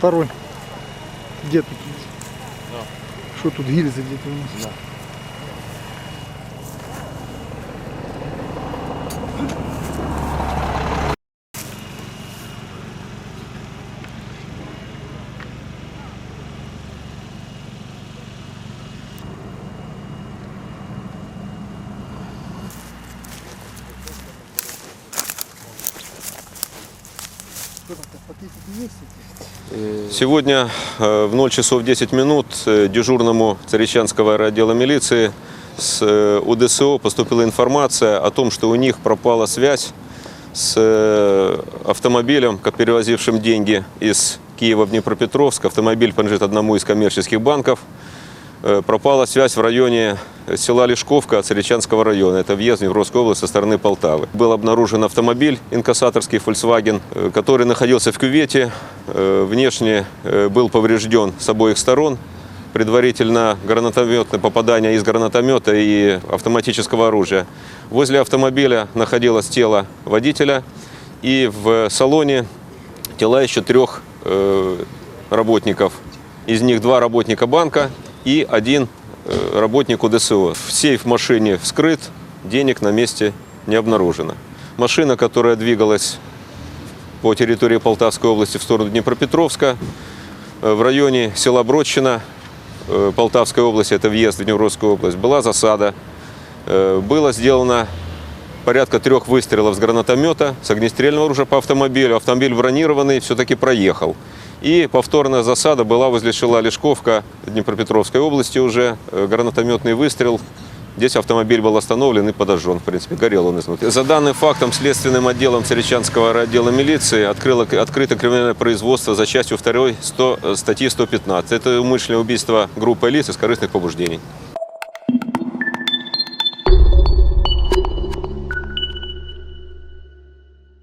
Второй. Где тут? Что тут гильзы где-то у нас? Что Сегодня э, в 0 часов 10 минут э, дежурному Царичанского отдела милиции с э, УДСО поступила информация о том, что у них пропала связь с э, автомобилем, перевозившим деньги из Киева в Днепропетровск. Автомобиль принадлежит одному из коммерческих банков. Э, Пропала связь в районе села Лешковка Царичанского района. Это въезд в Днепровскую область со стороны Полтавы. Был обнаружен автомобиль инкассаторский Volkswagen, э, который находился в кювете. Э, Внешне э, был поврежден с обоих сторон. Предварительно гранатометное попадание из гранатомета и автоматического оружия. Возле автомобиля находилось тело водителя и в салоне тела еще трех э, работников. Из них два работника банка и один э, работник УДСО. Сейф в машине вскрыт, денег на месте не обнаружено. Машина, которая двигалась по территории Полтавской области в сторону Днепропетровска, э, в районе села Бродчина э, Полтавской области, это въезд в Днепровскую область, была засада. Было сделано порядка трех выстрелов с гранатомета, с огнестрельного оружия по автомобилю. Автомобиль бронированный все-таки проехал. И повторная засада была возле села Лешковка Днепропетровской области уже. Э, Гранатометный выстрел. Здесь автомобиль был остановлен и подожжен, в принципе, горел он изнутри. За данным фактом следственным отделом Царичанского отдела милиции открыло, открыто криминальное производство за частью 2 100, статьи 115. Это умышленное убийство группы лиц из корыстных побуждений.